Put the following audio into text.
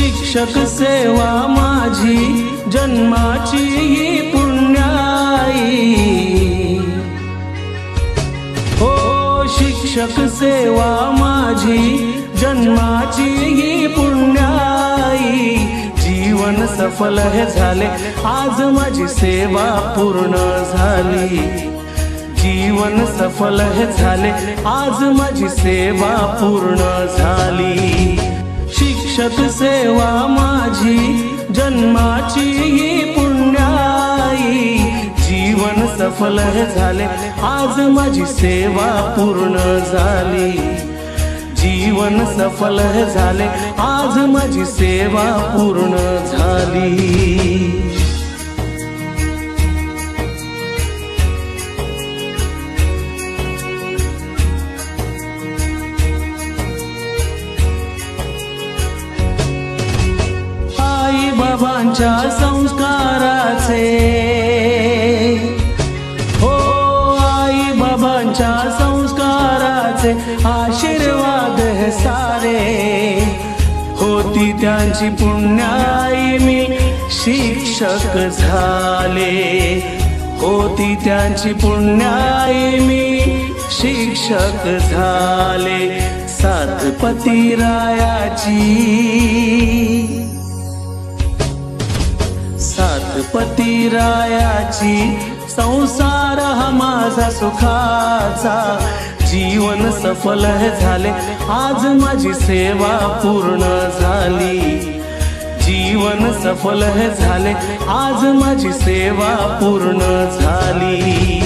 शिक्षक सेवा माझी जन्माची ही पुण्याई. हो शिक्षक सेवा माझी जन्माची ही पुण्याई. जीवन सफल हे झाले आज माझी सेवा पूर्ण झाली. जीवन सफल हे झाले आज माझी सेवा पूर्ण झाली. सेवा माझी जन्माची ही पुण्याई. जीवन सफल झाले आज माझी सेवा पूर्ण झाली. जीवन सफल झाले आज माझी सेवा पूर्ण झाली. बाबांच्या संस्काराचे. हो आई बाबांच्या संस्काराचे आशीर्वाद सारे. होती त्यांची पुण्याई मी शिक्षक झाले. होती त्यांची पुण्याई मी शिक्षक झाले. सातपती रायाची सातपती रायाची संसार हा माझा सुखाचा. जीवन सफल झाले आज माझी सेवा पूर्ण झाली. जीवन सफल झाले आज माझी सेवा पूर्ण झाली.